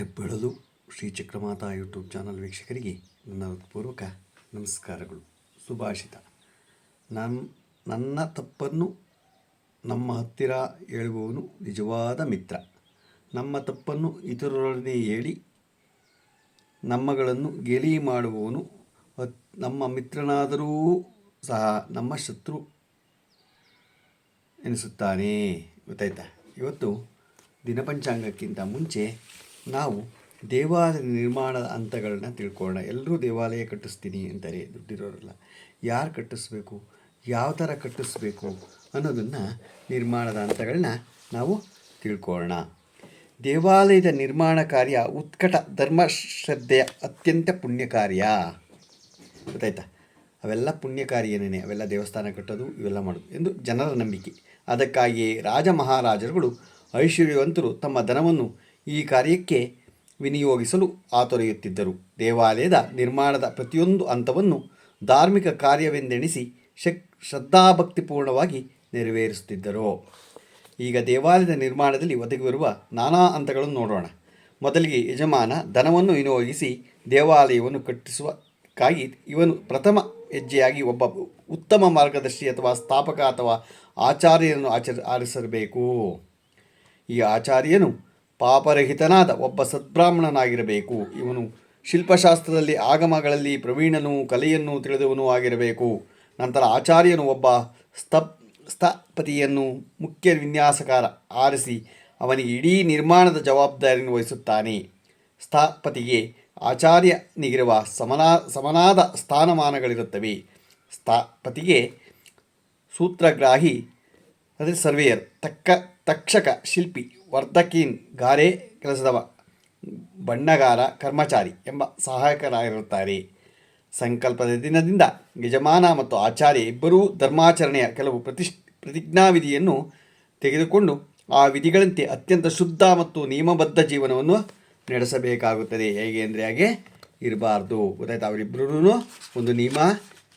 ಹೆಬ್ಬೆಳಲು Shri Chakramata YouTube channel ವೀಕ್ಷಕರಿಗೆ ನನ್ನ ಹೃತ್ಪೂರ್ವಕ ನಮಸ್ಕಾರಗಳು. ಸುಭಾಷಿತ. ನಮ್ಮ ನನ್ನ ತಪ್ಪನ್ನು ನಮ್ಮ ಹತ್ತಿರ ಹೇಳುವವನು ನಿಜವಾದ ಮಿತ್ರ. ನಮ್ಮ ತಪ್ಪನ್ನು ಇತರರೊಡನೆ ಹೇಳಿ ನಮ್ಮಗಳನ್ನು ಗೆಲಿ ಮಾಡುವವನು ನಮ್ಮ ಮಿತ್ರನಾದರೂ ಸಹ ನಮ್ಮ ಶತ್ರು ಎನಿಸುತ್ತಾನೆ ಗೊತ್ತಾಯ್ತಾ? ಇವತ್ತು ದಿನಪಂಚಾಂಗಕ್ಕಿಂತ ಮುಂಚೆ ನಾವು ದೇವಾಲಯ ನಿರ್ಮಾಣದ ಹಂತಗಳನ್ನ ತಿಳ್ಕೊಳ್ಳೋಣ. ಎಲ್ಲರೂ ದೇವಾಲಯ ಕಟ್ಟಿಸ್ತೀನಿ ಅಂತಾರೆ ದುಡ್ಡಿರೋರೆಲ್ಲ. ಯಾರು ಕಟ್ಟಿಸ್ಬೇಕು? ಯಾವ ಥರ ಕಟ್ಟಿಸ್ಬೇಕು ಅನ್ನೋದನ್ನು ನಿರ್ಮಾಣದ ಹಂತಗಳನ್ನ ನಾವು ತಿಳ್ಕೊಳ್ಳೋಣ. ದೇವಾಲಯದ ನಿರ್ಮಾಣ ಕಾರ್ಯ ಉತ್ಕಟ ಧರ್ಮ ಶ್ರದ್ಧೆಯ ಅತ್ಯಂತ ಪುಣ್ಯ ಕಾರ್ಯ. ಗೊತ್ತಾಯ್ತಾ? ಅವೆಲ್ಲ ಪುಣ್ಯ ಏನೇನೆ? ಅವೆಲ್ಲ ದೇವಸ್ಥಾನ ಕಟ್ಟೋದು, ಇವೆಲ್ಲ ಮಾಡೋದು ಎಂದು ಜನರ ನಂಬಿಕೆ. ಅದಕ್ಕಾಗಿಯೇ ರಾಜ ಮಹಾರಾಜರುಗಳು ಐಶ್ವರ್ಯವಂತರು ತಮ್ಮ ಧನವನ್ನು ಈ ಕಾರ್ಯಕ್ಕೆ ವಿನಿಯೋಗಿಸಲು ಆತೊರೆಯುತ್ತಿದ್ದರು. ದೇವಾಲಯದ ನಿರ್ಮಾಣದ ಪ್ರತಿಯೊಂದು ಹಂತವನ್ನು ಧಾರ್ಮಿಕ ಕಾರ್ಯವೆಂದೆಣಿಸಿ ಶಕ್, ಶ್ರದ್ಧಾಭಕ್ತಿಪೂರ್ಣವಾಗಿ ನೆರವೇರಿಸುತ್ತಿದ್ದರು. ಈಗ ದೇವಾಲಯದ ನಿರ್ಮಾಣದಲ್ಲಿ ಒದಗಿರುವ ನಾನಾ ಹಂತಗಳನ್ನು ನೋಡೋಣ. ಮೊದಲಿಗೆ ಯಜಮಾನ ಧನವನ್ನು ವಿನಿಯೋಗಿಸಿ ದೇವಾಲಯವನ್ನು ಕಟ್ಟಿಸುವಕ್ಕಾಗಿ ಇವನು ಪ್ರಥಮ ಹೆಜ್ಜೆಯಾಗಿ ಒಬ್ಬ ಉತ್ತಮ ಮಾರ್ಗದರ್ಶಿ ಅಥವಾ ಸ್ಥಾಪಕ ಅಥವಾ ಆಚಾರ್ಯರನ್ನು ಆಚರ, ಆರಿಸಬೇಕು. ಈ ಆಚಾರ್ಯನು ಪಾಪರಹಿತನಾದ ಒಬ್ಬ ಸದ್ಬ್ರಾಹ್ಮಣನಾಗಿರಬೇಕು ಇವನು ಶಿಲ್ಪಶಾಸ್ತ್ರದಲ್ಲಿ ಆಗಮಗಳಲ್ಲಿ ಪ್ರವೀಣನೂ ಕಲೆಯನ್ನು ತಿಳಿದವನೂ ಆಗಿರಬೇಕು. ನಂತರ ಆಚಾರ್ಯನು ಒಬ್ಬ ಸ್ತಪ್ ಸ್ಥಪತಿಯನ್ನು ಮುಖ್ಯ ವಿನ್ಯಾಸಕಾರ ಆರಿಸಿ ಅವನಿಗೆ ಇಡೀ ನಿರ್ಮಾಣದ ಜವಾಬ್ದಾರಿಯನ್ನು ವಹಿಸುತ್ತಾನೆ. ಸ್ಥಾಪತಿಗೆ ಆಚಾರ್ಯನಿಗಿರುವ ಸಮನಾ, ಸಮನಾದ ಸ್ಥಾನಮಾನಗಳಿರುತ್ತವೆ. ಸ್ಥಾಪತಿಗೆ ಸೂತ್ರಗ್ರಾಹಿ ಅಂದರೆ ಸರ್ವೇಯರ್, ತಕ್ಕ, ತಕ್ಷಕ ಶಿಲ್ಪಿ ವರ್ಧಕೀನ್ ಗಾರೆ ಕೆಲಸದವ, ಬಣ್ಣಗಾರ, ಕರ್ಮಚಾರಿ ಎಂಬ ಸಹಾಯಕರಾಗಿರುತ್ತಾರೆ. ಸಂಕಲ್ಪದ ದಿನದಿಂದ ಯಜಮಾನ ಮತ್ತು ಆಚಾರ್ಯ ಇಬ್ಬರೂ ಧರ್ಮಾಚರಣೆಯ ಕೆಲವು ಪ್ರತಿಷ್ ಪ್ರತಿಜ್ಞಾವಿಧಿಯನ್ನು ತೆಗೆದುಕೊಂಡು ಆ ವಿಧಿಗಳಂತೆ ಅತ್ಯಂತ ಶುದ್ಧ ಮತ್ತು ನಿಯಮಬದ್ಧ ಜೀವನವನ್ನು ನಡೆಸಬೇಕಾಗುತ್ತದೆ. ಹೇಗೆ ಅಂದರೆ ಹಾಗೆ ಇರಬಾರ್ದು. ಗೊತ್ತಾಯ್ತು? ಅವರಿಬ್ಬರೂ ಒಂದು ನಿಯಮ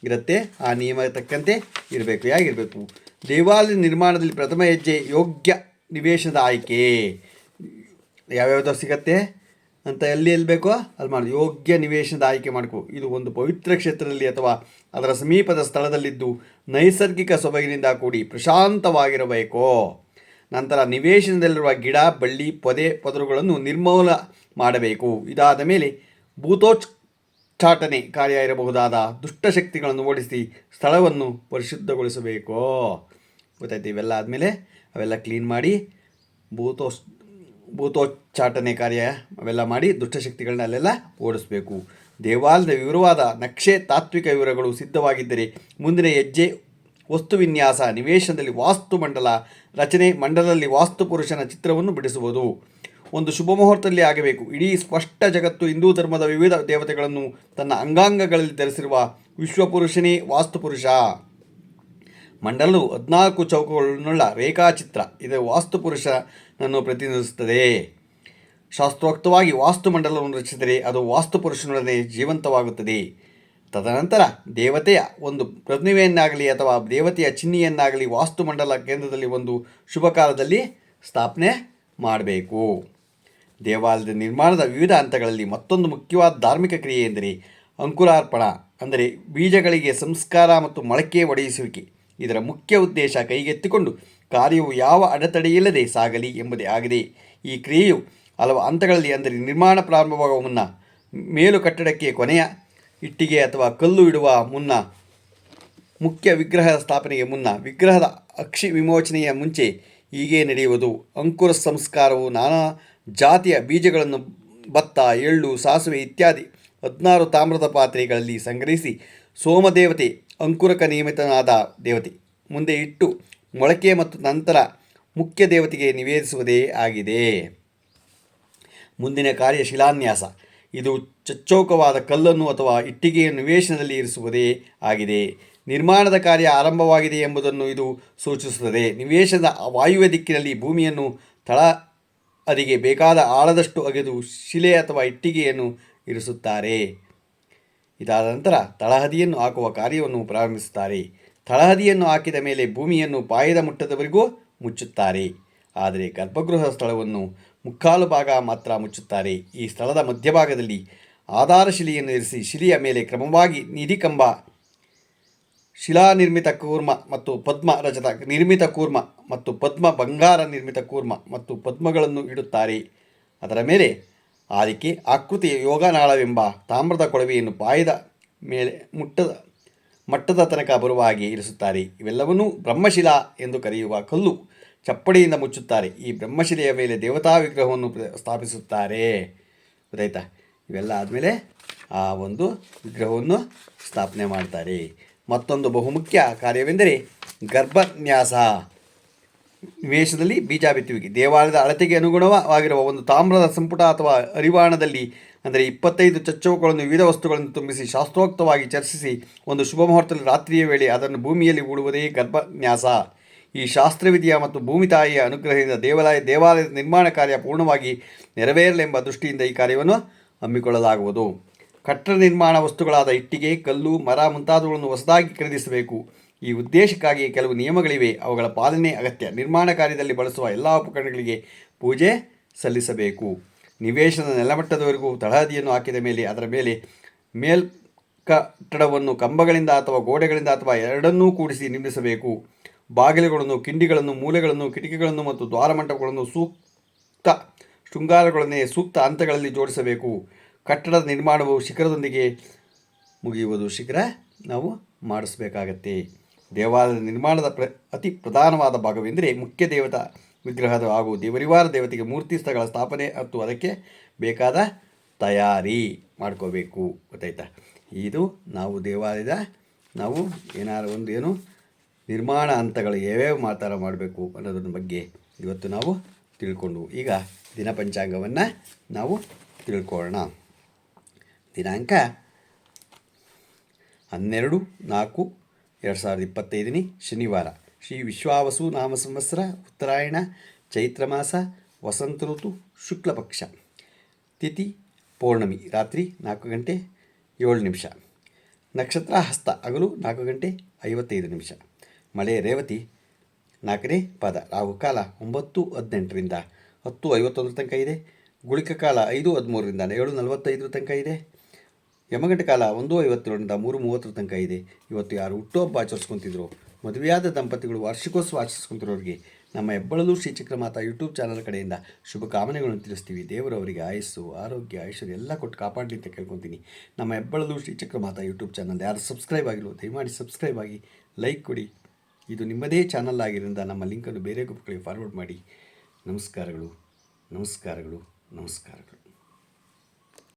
ಇರುತ್ತೆ. ಆ ನಿಯಮ ತಕ್ಕಂತೆ ಇರಬೇಕು. ಹೇಗಿರಬೇಕು? ದೇವಾಲಯ ನಿರ್ಮಾಣದಲ್ಲಿ ಪ್ರಥಮ ಹೆಜ್ಜೆ ಯೋಗ್ಯ ನಿವೇಶನದ ಆಯ್ಕೆ. ಯಾವ್ಯಾವುದೋ ಸಿಗತ್ತೆ ಅಂತ ಎಲ್ಲಿ ಎಲ್ಲಿ ಬೇಕೋ ಅಲ್ಲಿ ಮಾಡಿ. ಯೋಗ್ಯ ನಿವೇಶನದ ಆಯ್ಕೆ ಮಾಡಿಕೊ. ಇದು ಒಂದು ಪವಿತ್ರ ಕ್ಷೇತ್ರದಲ್ಲಿ ಅಥವಾ ಅದರ ಸಮೀಪದ ಸ್ಥಳದಲ್ಲಿದ್ದು ನೈಸರ್ಗಿಕ ಸೊಬಗಿನಿಂದ ಕೂಡಿ ಪ್ರಶಾಂತವಾಗಿರಬೇಕು. ನಂತರ ನಿವೇಶನದಲ್ಲಿರುವ ಗಿಡ, ಬಳ್ಳಿ, ಪೊದೆ, ಪದರುಗಳನ್ನು ನಿರ್ಮೂಲ ಮಾಡಬೇಕು. ಇದಾದ ಮೇಲೆ ಭೂತೋಚ್ಚಾಟನೆ ಕಾರ್ಯ ಇರಬಹುದಾದ ದುಷ್ಟಶಕ್ತಿಗಳನ್ನು ಓಡಿಸಿ ಸ್ಥಳವನ್ನು ಪರಿಶುದ್ಧಗೊಳಿಸಬೇಕು. ಗೊತ್ತಾಯ್ತು ಇವೆಲ್ಲ ಆದಮೇಲೆ? ಅವೆಲ್ಲ ಕ್ಲೀನ್ ಮಾಡಿ, ಭೂತೋ ಭೂತೋಚ್ಚಾಟನೆ ಕಾರ್ಯ ಅವೆಲ್ಲ ಮಾಡಿ ದುಷ್ಟಶಕ್ತಿಗಳನ್ನ ಅಲ್ಲೆಲ್ಲ ಓಡಿಸಬೇಕು. ದೇವಾಲಯದ ವಿವರವಾದ ನಕ್ಷೆ ತಾತ್ವಿಕ ವಿವರಗಳು ಸಿದ್ಧವಾಗಿದ್ದರೆ ಮುಂದಿನ ಹೆಜ್ಜೆ ವಸ್ತು ವಿನ್ಯಾಸ ನಿವೇಶನದಲ್ಲಿ ವಾಸ್ತು ಮಂಡಲ ರಚನೆ ಮಂಡಲದಲ್ಲಿ ವಾಸ್ತು ಪುರುಷನ ಚಿತ್ರವನ್ನು ಬಿಡಿಸುವುದು. ಒಂದು ಶುಭ ಮುಹೂರ್ತದಲ್ಲಿ ಆಗಬೇಕು. ಇಡೀ ಸ್ಪಷ್ಟ ಜಗತ್ತು ಹಿಂದೂ ಧರ್ಮದ ವಿವಿಧ ದೇವತೆಗಳನ್ನು ತನ್ನ ಅಂಗಾಂಗಗಳಲ್ಲಿ ಧರಿಸಿರುವ ವಿಶ್ವಪುರುಷನೇ ವಾಸ್ತುಪುರುಷ. ಮಂಡಲವು ಹದಿನಾಲ್ಕು ಚೌಕಗಳನ್ನುಳ್ಳ ರೇಖಾಚಿತ್ರ ಇದು ವಾಸ್ತುಪುರುಷನನ್ನು ಪ್ರತಿನಿಧಿಸುತ್ತದೆ. ಶಾಸ್ತ್ರೋಕ್ತವಾಗಿ ವಾಸ್ತುಮಂಡಲವನ್ನು ರಚಿಸಿದರೆ ಅದು ವಾಸ್ತುಪುರುಷನೊಡನೆ ಜೀವಂತವಾಗುತ್ತದೆ. ತದನಂತರ ದೇವತೆಯ ಒಂದು ಪ್ರತಿಮೆಯನ್ನಾಗಲಿ ಅಥವಾ ದೇವತೆಯ ಚಿಹ್ನೆಯನ್ನಾಗಲಿ ವಾಸ್ತುಮಂಡಲ ಕೇಂದ್ರದಲ್ಲಿ ಒಂದು ಶುಭ ಕಾಲದಲ್ಲಿ ಸ್ಥಾಪನೆ ಮಾಡಬೇಕು. ದೇವಾಲಯದ ನಿರ್ಮಾಣದ ವಿವಿಧ ಹಂತಗಳಲ್ಲಿ ಮತ್ತೊಂದು ಮುಖ್ಯವಾದ ಧಾರ್ಮಿಕ ಕ್ರಿಯೆ ಎಂದರೆ ಅಂಕುರಾರ್ಪಣ, ಅಂದರೆ ಬೀಜಗಳಿಗೆ ಸಂಸ್ಕಾರ ಮತ್ತು ಮೊಳಕೆ ಒಡೆಯಿಸುವಿಕೆ. ಇದರ ಮುಖ್ಯ ಉದ್ದೇಶ ಕೈಗೆತ್ತಿಕೊಂಡು ಕಾರ್ಯವು ಯಾವ ಅಡೆತಡೆಯಿಲ್ಲದೆ ಸಾಗಲಿ ಎಂಬುದೇ ಆಗಿದೆ. ಈ ಕ್ರಿಯೆಯು ಹಲವು ಹಂತಗಳಲ್ಲಿ ಅಂದರೆ ನಿರ್ಮಾಣ ಪ್ರಾರಂಭವಾಗುವ ಮುನ್ನ, ಮೇಲು ಕಟ್ಟಡಕ್ಕೆ ಕೊನೆಯ ಇಟ್ಟಿಗೆ ಅಥವಾ ಕಲ್ಲು ಇಡುವ ಮುನ್ನ, ಮುಖ್ಯ ವಿಗ್ರಹದ ಸ್ಥಾಪನೆಗೆ ಮುನ್ನ, ವಿಗ್ರಹದ ಅಕ್ಷಿ ವಿಮೋಚನೆಯ ಮುಂಚೆ ಹೀಗೆ ನಡೆಯುವುದು. ಅಂಕುರ ಸಂಸ್ಕಾರವು ನಾನಾ ಜಾತಿಯ ಬೀಜಗಳನ್ನು ಭತ್ತ, ಎಳ್ಳು, ಸಾಸುವೆ ಇತ್ಯಾದಿ ಹದಿನಾರು ತಾಮ್ರದ ಪಾತ್ರೆಗಳಲ್ಲಿ ಸಂಗ್ರಹಿಸಿ ಸೋಮದೇವತೆ ಅಂಕುರಕ ನಿಯಮಿತನಾದ ದೇವತೆ. ಮುಂದೆ ಇಟ್ಟು ಮೊಳಕೆ ಮತ್ತು ನಂತರ ಮುಖ್ಯ ದೇವತೆಗೆ ನಿವೇದಿಸುವುದೇ ಆಗಿದೆ. ಮುಂದಿನ ಕಾರ್ಯ ಶಿಲಾನ್ಯಾಸ. ಇದು ಚಚ್ಚೌಕವಾದ ಕಲ್ಲನ್ನು ಅಥವಾ ಇಟ್ಟಿಗೆಯನ್ನು ನಿವೇಶನದಲ್ಲಿ ಇರಿಸುವುದೇ ಆಗಿದೆ. ನಿರ್ಮಾಣದ ಕಾರ್ಯ ಆರಂಭವಾಗಿದೆ ಎಂಬುದನ್ನು ಇದು ಸೂಚಿಸುತ್ತದೆ. ನಿವೇಶನದ ವಾಯುವ್ಯ ದಿಕ್ಕಿನಲ್ಲಿ ಭೂಮಿಯನ್ನು ತಳ ಅದಿಗೆ ಬೇಕಾದ ಆಳದಷ್ಟು ಅಗೆದು ಶಿಲೆ ಅಥವಾ ಇಟ್ಟಿಗೆಯನ್ನು ಇರಿಸುತ್ತಾರೆ. ಇದಾದ ನಂತರ ತಳಹದಿಯನ್ನು ಹಾಕುವ ಕಾರ್ಯವನ್ನು ಪ್ರಾರಂಭಿಸುತ್ತಾರೆ. ತಳಹದಿಯನ್ನು ಹಾಕಿದ ಮೇಲೆ ಭೂಮಿಯನ್ನು ಪಾಯದ ಮುಟ್ಟದವರೆಗೂ ಮುಚ್ಚುತ್ತಾರೆ. ಆದರೆ ಗರ್ಭಗೃಹ ಸ್ಥಳವನ್ನು ಮುಕ್ಕಾಲು ಭಾಗ ಮಾತ್ರ ಮುಚ್ಚುತ್ತಾರೆ. ಈ ಸ್ಥಳದ ಮಧ್ಯಭಾಗದಲ್ಲಿ ಆಧಾರ ಶಿಲೆಯನ್ನು ಇರಿಸಿ ಶಿಲೆಯ ಮೇಲೆ ಕ್ರಮವಾಗಿ ನಿಧಿಕಂಬ ಶಿಲಾನಿರ್ಮಿತ ಕೂರ್ಮ ಮತ್ತು ಪದ್ಮ ರಜತ ನಿರ್ಮಿತ ಕೂರ್ಮ ಮತ್ತು ಪದ್ಮ ಬಂಗಾರ ನಿರ್ಮಿತ ಕೂರ್ಮ ಮತ್ತು ಪದ್ಮಗಳನ್ನು ಇಡುತ್ತಾರೆ. ಅದರ ಮೇಲೆ ಆದಿಕೆ ಆಕೃತಿ ಯೋಗನಾಳವೆಂಬ ತಾಮ್ರದ ಕೊಳವೆಯನ್ನು ಪಾಯದ ಮೇಲೆ ಮುಟ್ಟದ, ಮಟ್ಟದ ತನಕ ಬರುವ ಹಾಗೆ ಇರಿಸುತ್ತಾರೆ. ಇವೆಲ್ಲವನ್ನೂ ಬ್ರಹ್ಮಶಿಲಾ ಎಂದು ಕರೆಯುವ ಕಲ್ಲು ಚಪ್ಪಡಿಯಿಂದ ಮುಚ್ಚುತ್ತಾರೆ. ಈ ಬ್ರಹ್ಮಶಿಲೆಯ ಮೇಲೆ ದೇವತಾ ವಿಗ್ರಹವನ್ನು ಸ್ಥಾಪಿಸುತ್ತಾರೆ. ಗೊತ್ತಾಯ್ತಾ? ಇವೆಲ್ಲ ಆದಮೇಲೆ ಆ ಒಂದು ವಿಗ್ರಹವನ್ನು ಸ್ಥಾಪನೆ ಮಾಡ್ತಾರೆ. ಮತ್ತೊಂದು ಬಹುಮುಖ್ಯ ಕಾರ್ಯವೆಂದರೆ ಗರ್ಭನ್ಯಾಸ. ನಿವೇಶದಲ್ಲಿ ಬೀಜ ಬಿತ್ತುವಿಕೆ ದೇವಾಲಯದ ಅಳತೆಗೆ ಅನುಗುಣವಾಗಿರುವ ಒಂದು ತಾಮ್ರದ ಸಂಪುಟ ಅಥವಾ ಅರಿವಾಣದಲ್ಲಿ ಅಂದರೆ ಇಪ್ಪತ್ತೈದು ಚಚ್ಚವುಗಳನ್ನು ವಿವಿಧ ವಸ್ತುಗಳನ್ನು ತುಂಬಿಸಿ ಶಾಸ್ತ್ರೋಕ್ತವಾಗಿ ಚರ್ಚಿಸಿ ಒಂದು ಶುಭ ಮುಹೂರ್ತದಲ್ಲಿ ರಾತ್ರಿಯ ವೇಳೆ ಅದನ್ನು ಭೂಮಿಯಲ್ಲಿ ಹೂಡುವುದೇ ಗರ್ಭನ್ಯಾಸ. ಈ ಶಾಸ್ತ್ರವಿಧಿಯ ಮತ್ತು ಭೂಮಿ ತಾಯಿಯ ಅನುಗ್ರಹದಿಂದ ದೇವಾಲಯ, ದೇವಾಲಯದ ನಿರ್ಮಾಣ ಕಾರ್ಯ ಪೂರ್ಣವಾಗಿ ನೆರವೇರಲೆಂಬ ದೃಷ್ಟಿಯಿಂದ ಈ ಕಾರ್ಯವನ್ನು ಹಮ್ಮಿಕೊಳ್ಳಲಾಗುವುದು. ಕಟ್ಟಡ ನಿರ್ಮಾಣ ವಸ್ತುಗಳಾದ ಇಟ್ಟಿಗೆ, ಕಲ್ಲು, ಮರ ಮುಂತಾದವುಗಳನ್ನು ಹೊಸದಾಗಿ ಖರೀದಿಸಬೇಕು. ಈ ಉದ್ದೇಶಕ್ಕಾಗಿ ಕೆಲವು ನಿಯಮಗಳಿವೆ. ಅವುಗಳ ಪಾಲನೆ ಅಗತ್ಯ. ನಿರ್ಮಾಣ ಕಾರ್ಯದಲ್ಲಿ ಬಳಸುವ ಎಲ್ಲ ಉಪಕರಣಗಳಿಗೆ ಪೂಜೆ ಸಲ್ಲಿಸಬೇಕು. ನಿವೇಶನದ ನೆಲಮಟ್ಟದವರೆಗೂ ತಳಹದಿಯನ್ನು ಹಾಕಿದ ಮೇಲೆ ಅದರ ಮೇಲೆ ಮೇಲ್ ಕಟ್ಟಡವನ್ನು ಕಂಬಗಳಿಂದ ಅಥವಾ ಗೋಡೆಗಳಿಂದ ಅಥವಾ ಎರಡನ್ನೂ ಕೂಡಿಸಿ ನಿರ್ಮಿಸಬೇಕು. ಬಾಗಿಲುಗಳನ್ನು, ಕಿಂಡಿಗಳನ್ನು, ಮೂಲೆಗಳನ್ನು, ಕಿಟಕಿಗಳನ್ನು ಮತ್ತು ದ್ವಾರಮಂಟಪಗಳನ್ನು ಸೂಕ್ತ ಶೃಂಗಾರಗಳನ್ನೇ ಸೂಕ್ತ ಹಂತಗಳಲ್ಲಿ ಜೋಡಿಸಬೇಕು. ಕಟ್ಟಡದ ನಿರ್ಮಾಣವು ಶಿಖರದೊಂದಿಗೆ ಮುಗಿಯುವುದು ಶಿಖರ ನಾವು ಮಾಡಿಸಬೇಕಾಗತ್ತೆ. ದೇವಾಲಯದ ನಿರ್ಮಾಣದ ಪ್ರ, ಅತಿ ಪ್ರಧಾನವಾದ ಭಾಗವೆಂದರೆ ಮುಖ್ಯ ದೇವತಾ ವಿಗ್ರಹದ ಹಾಗೂ ದೇವರಿವಾರ ದೇವತೆಗೆ ಮೂರ್ತಿ ಸ್ಥಳಗಳ ಸ್ಥಾಪನೆ ಮತ್ತು ಅದಕ್ಕೆ ಬೇಕಾದ ತಯಾರಿ ಮಾಡ್ಕೋಬೇಕು. ಗೊತ್ತಾಯ್ತಾ? ಇದು ನಾವು ದೇವಾಲಯದ, ನಾವು ಏನಾರು ಒಂದು ಏನು ನಿರ್ಮಾಣ ಹಂತಗಳು ಯಾವ್ಯಾವ ಮಾತಾರ ಮಾಡಬೇಕು ಅನ್ನೋದ್ರ ಬಗ್ಗೆ ಇವತ್ತು ನಾವು ತಿಳ್ಕೊಂಡು, ಈಗ ದಿನ ಪಂಚಾಂಗವನ್ನು ನಾವು ತಿಳ್ಕೊಳ್ಳೋಣ. ದಿನಾಂಕ ಹನ್ನೆರಡು ನಾಲ್ಕು ಎರಡು ಸಾವಿರದ ಇಪ್ಪತ್ತೈದನೇ ಶನಿವಾರ. ಶ್ರೀ ವಿಶ್ವಾವಸು ನಾಮ ಸಂವತ್ಸರ, ಉತ್ತರಾಯಣ, ಚೈತ್ರ ಮಾಸ, ವಸಂತ ಋತು ಶುಕ್ಲಪಕ್ಷ ತಿಥಿ, ಪೌರ್ಣಮಿ, ರಾತ್ರಿ ನಾಲ್ಕು ಗಂಟೆ ಏಳು ನಿಮಿಷ. ನಕ್ಷತ್ರ ಹಸ್ತ, ಹಗಲು ನಾಲ್ಕು ಗಂಟೆ ಐವತ್ತೈದು ನಿಮಿಷ. ಮಳೆ ರೇವತಿ ನಾಲ್ಕನೇ ಪದ. ರಾಹುಕಾಲ ಒಂಬತ್ತು ಹದಿನೆಂಟರಿಂದ ಹತ್ತು ಐವತ್ತೊಂದರ ತನಕ ಇದೆ. ಗುಳಿಕ ಕಾಲ ಐದು ಹದಿಮೂರರಿಂದ ಏಳು ನಲವತ್ತೈದರ ತನಕ ಇದೆ. ಯಮಗಂಟ ಕಾಲ ಒಂದು ಐವತ್ತೇಳರಿಂದ ಮೂರು ಮೂವತ್ತರ ತನಕ ಇದೆ. ಇವತ್ತು ಯಾರು ಹುಟ್ಟುಹಬ್ಬ ಆಚರಿಸ್ಕೊತಿದ್ರು? ಮದುವೆಯಾದ ದಂಪತಿಗಳು ವಾರ್ಷಿಕೋತ್ಸವ ಆಚರಿಸ್ಕೊಂತಿರೋರಿಗೆ ನಮ್ಮ ಹೆಬ್ಬಳಲು ಶ್ರೀ ಚಕ್ರಮಾತಾ ಯೂಟ್ಯೂಬ್ ಚಾನಲ್ ಕಡೆಯಿಂದ ಶುಭ ತಿಳಿಸ್ತೀವಿ. ದೇವರು ಅವರಿಗೆ ಆಯಸ್ಸು, ಆರೋಗ್ಯ, ಐಶ್ವರ್ಯ ಎಲ್ಲ ಕೊಟ್ಟು ಕಾಪಾಡಲಿ ಅಂತ ಕೇಳ್ಕೊತೀನಿ. ನಮ್ಮ ಹೆಬ್ಬಳಲು ಶ್ರೀ ಚಕ್ರಮಾತಾ ಯೂಟ್ಯೂಬ್ ಚಾನಲ್ ಯಾರು ಸಬ್ಸ್ಕ್ರೈಬ್ ಆಗಿಲ್ಲ ದಯಮಾಡಿ ಸಬ್ಸ್ಕ್ರೈಬ್ ಆಗಿ, ಲೈಕ್ ಕೊಡಿ. ಇದು ನಿಮ್ಮದೇ ಚಾನಲ್ ಆಗಿರೋದ್ರಿಂದ ನಮ್ಮ ಲಿಂಕನ್ನು ಬೇರೆ ಗ್ರೂಪ್ಗಳಿಗೆ ಫಾರ್ವರ್ಡ್ ಮಾಡಿ. ನಮಸ್ಕಾರಗಳು ನಮಸ್ಕಾರಗಳು ನಮಸ್ಕಾರಗಳು.